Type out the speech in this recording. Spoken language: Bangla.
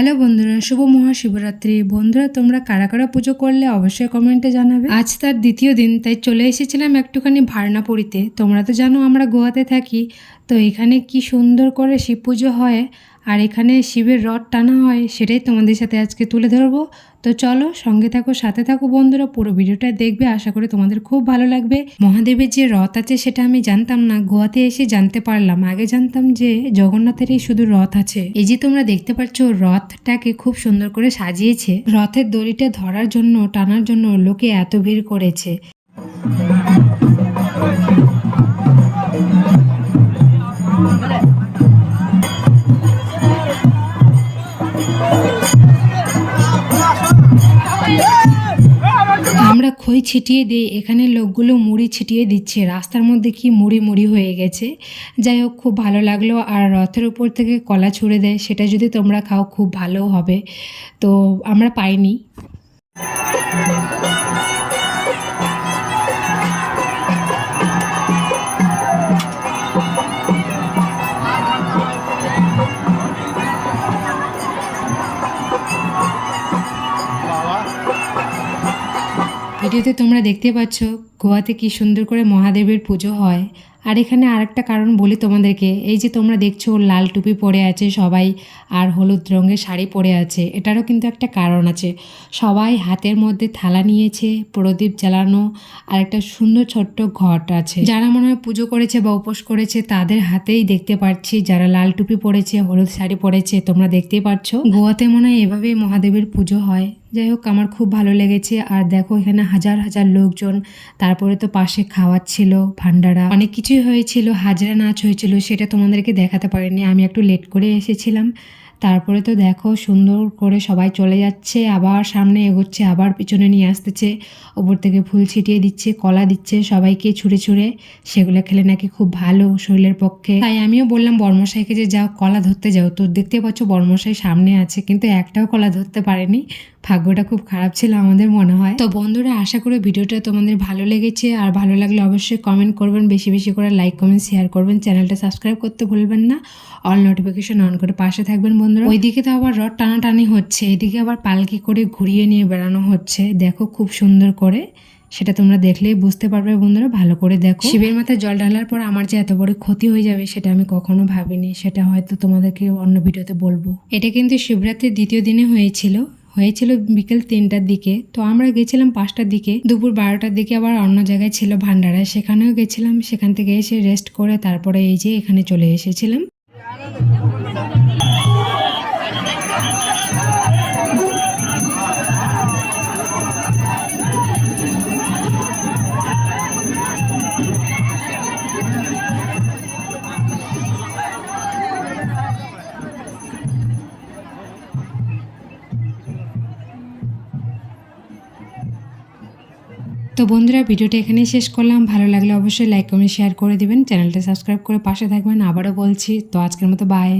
হ্যালো বন্ধুরা, শুভ মহাশিবরাত্রি। বন্ধুরা, তোমরা কারা কারা পুজো করলে অবশ্যই কমেন্টে জানাবে। আজ তার দ্বিতীয় দিন, তাই চলে এসেছিলাম একটুখানি ভারনাপুরীতে। তোমরা তো জানো আমরা গোয়াতে থাকি, তো এখানে কি সুন্দর করে শিব পুজো হয় আর এখানে শিবের রথ টানা হয়, সেটাই তোমাদের সাথে আজকে তুলে ধরবো। তো চলো সঙ্গে থাকো, সাথে থাকো বন্ধুরা, পুরো ভিডিওটা দেখবে, আশা করি তোমাদের খুব ভালো লাগবে। মহাদেবের যে রথ আছে, সেটা আমি জানতাম না, গোয়াতে এসে জানতে পারলাম। আগে জানতাম যে জগন্নাথেরই শুধু রথ আছে। এই যে তোমরা দেখতে পাচ্ছ, রথটাকে খুব সুন্দর করে সাজিয়েছে। রথের দড়িটা ধরার জন্য, টানার জন্য লোকে এত ভিড় করেছে। আমরা খই ছিটিয়ে দিই এখানে লোকগুলো মুড়ি ছিটিয়ে দিচ্ছে। রাস্তার মধ্যে কি মুড়ি মুড়ি হয়ে গেছে? যাই হোক, খুব ভালো লাগল। আর রথের উপর থেকে কলা ছুঁড়ে দেয়, সেটা যদি তোমরা খাও, খুব ভালো হবে। তো আমরা পাইনি। ভিডিওতে তোমরা দেখতে পাচ্ছ গোয়াতে কি সুন্দর করে মহাদেবের পুজো হয়। আর এখানে আরেকটা কারণ বলি তোমাদেরকে, এই যে তোমরা দেখছ লাল টুপি পরে আছে সবাই আর হলুদ রঙের শাড়ি পরে আছে, এটারও কিন্তু একটা কারণ আছে। সবাই হাতের মধ্যে থালা নিয়েছে, প্রদীপ জ্বালানো, আর একটা সুন্দর ছোট্ট ঘট আছে। যারা মনে হয় পুজো করেছে বা উপোস করেছে তাদের হাতেই দেখতে পাচ্ছি, যারা লাল টুপি পরেছে, হলুদ শাড়ি পরেছে, তোমরা দেখতেই পাচ্ছ। গোয়াতে মনে হয় এভাবেই মহাদেবের পুজো হয়। যাই হোক আমার খুব ভালো লেগেছে। আর দেখো, এখানে হাজার হাজার লোকজন, তারপরে তো পাশে খাওয়াচ্ছিল ভান্ডারা। অনেক কিছুই হয়েছিল, হাজরা নাচ হয়েছিল, সেটা তোমাদেরকে দেখাতে পারিনি। আমি একটু লেট করে এসেছিলাম। তারপরে তো দেখো সুন্দর করে সবাই চলে যাচ্ছে, আবার সামনে এগোচ্ছে, আবার পিছনে নিয়ে আসতেছে। ওপর থেকে ফুল ছিটিয়ে দিচ্ছে, কলা দিচ্ছে সবাইকে ছুঁড়ে ছুঁড়ে। সেগুলো খেলে নাকি খুব ভালো শরীরের পক্ষে। তাই আমিও বললাম, বর্মশাইকে যে যাও, কলা ধরতে যাও। তো দেখতে পাচ্ছ বর্মশাই সামনে আছে, কিন্তু একটাও কলা ধরতে পারেনি। ভাগ্যটা খুব খারাপ ছিল আমাদের মনে হয়। তো বন্ধুরা, আশা করি ভিডিওটা তোমাদের ভালো লেগেছে। আর ভালো লাগলে অবশ্যই কমেন্ট করবেন। বেশি বেশি করে লাইক কমেন্ট শেয়ার করবেন। চ্যানেলটা সাবস্ক্রাইব করতে ভুলবেন না। অল নোটিফিকেশন অন করে পাশে থাকবেন বন্ধুরা। ওইদিকে তো আবার রড টানাটানি হচ্ছে এদিকে আবার পালকি করে ঘুরিয়ে নিয়ে বেড়ানো হচ্ছে। দেখো খুব সুন্দর করে সেটা তোমরা দেখলেই বুঝতে পারবে বন্ধুরা ভালো করে দেখো। শিবের মাথায় জল ঢালার পর আমার যে এত বড় ক্ষতি হয়ে যাবে সেটা আমি কখনো ভাবিনি সেটা হয়তো তোমাদেরকে অন্য ভিডিওতে বলব। এটা কিন্তু শিবরাত্রির দ্বিতীয় দিনে হয়েছিল হয়েছিল বিকেল তিনটার দিকে। তো আমরা গেছিলাম পাঁচটার দিকে দুপুর বারোটার দিকে আবার অন্য জায়গায় ছিল ভান্ডারায় সেখানেও গেছিলাম সেখান থেকে এসে রেস্ট করে তারপরে এই যে এখানে চলে এসেছিলাম। তো বন্ধুরা, ভিডিওটা এখানেই শেষ করলাম। ভালো লাগলে অবশ্যই লাইক কমেন্ট শেয়ার করে দিবেন। চ্যানেলটা সাবস্ক্রাইব করে পাশে থাকবেন। আবারও বলছি, তো আজকের মতো বাই